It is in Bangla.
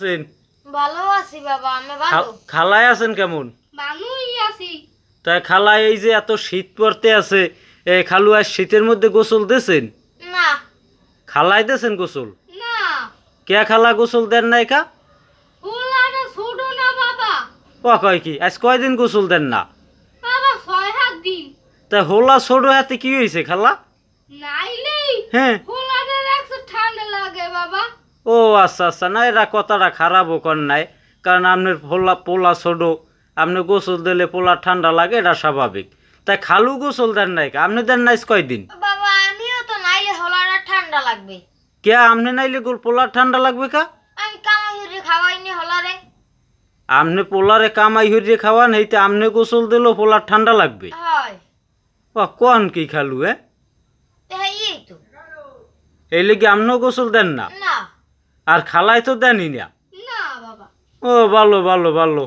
আছেন? ভালো আছি বাবা আমি ভালো? খালায় আছেন কেমন? ভালোই আছি। তাই খালায় এই যে এত শীত পড়তে আছে এ খালু আর শীতের মধ্যে গোসল দিয়েছেন না। খালায় দিয়েছেন গোসল? না। কে খালা গোসল দেন নাই কা? ফুলাটা ছোট না বাবা। ও কয় কি আজ কয়দিন গোসল দেন না? বাবা ছয় হাত দিন। তা হোলা ছোট হাতে কি হয়েছে খালা? নাইলেই হ্যাঁ ফুলাটার একটু ঠান্ডা লাগে বাবা ও আচ্ছা আচ্ছা না এরা কথাটা খারাপও কর নাই। কারণ আপনার পোলা পোলা ছোট আপনি গোসল দিলে পোলা ঠান্ডা লাগে এটা স্বাভাবিক। তাই খালু গোসল দেন নাই? আপনি দেন নাই কয়দিন? বাবা আমিও তো নাইলে হলাটা ঠান্ডা লাগবে। কে আপনি নাইলে গোল পোলা ঠান্ডা লাগবে কা? আমি কামাই খাওয়াইনি হলারে। আপনি পোলারে কামাই হরিয়ে খাওয়ান এইতে আপনি গোসল দিলেও পোলার ঠান্ডা লাগবে। হয়। ও কোন কি খালু এ? তাই এই তো। এই লেগে আপনিও গোসল দেন না। আর খালাই তো দেনি না। না ও ভালো ভালো ভালো।